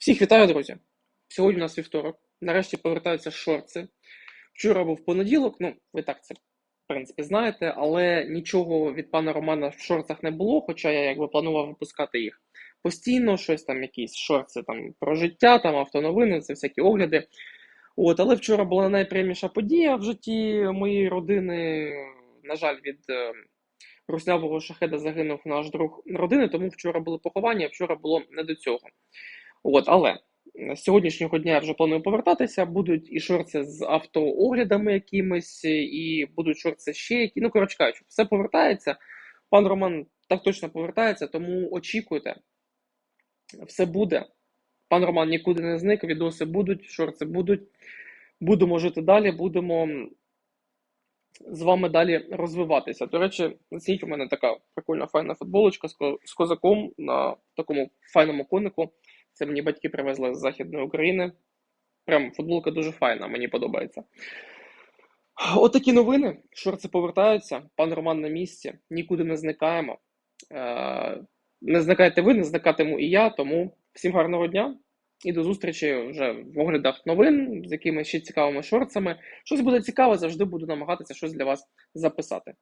Всіх вітаю, друзі! Сьогодні у нас вівторок. Нарешті повертаються шорти. Вчора був понеділок, ну, ви так це, в принципі, знаєте, але нічого від пана Романа в шортах не було, хоча я якби планував випускати їх постійно, щось там, якісь шорти там про життя, там автоновини, це всякі огляди. От, але вчора була найприємніша подія в житті моєї родини. На жаль, від е, руснявого шахеда загинув наш друг родини, тому вчора були поховання, а вчора було не до цього. От, але з сьогоднішнього дня я вже планую повертатися. Будуть і шорти з автооглядами якимись, і будуть шорти ще які. Ну, коротше кажучи, все повертається. Пан Роман так точно повертається, тому очікуйте. Все буде. Пан Роман нікуди не зник, відоси будуть, шорти будуть. Будемо жити далі, будемо з вами далі розвиватися. До речі, зацініть, у мене така прикольна файна футболочка з ко- з козаком на такому файному конику. Це мені батьки привезли з Західної України. Прям футболка дуже файна, мені подобається. Отакі новини. Шорти повертаються. Пан Роман на місці. Нікуди не зникаємо. Е, Не зникаєте ви, не зникатиму і я. Тому всім гарного дня і до зустрічі вже в оглядах новин з якимись ще цікавими шорцами. Щось буде цікаве, завжди буду намагатися щось для вас записати.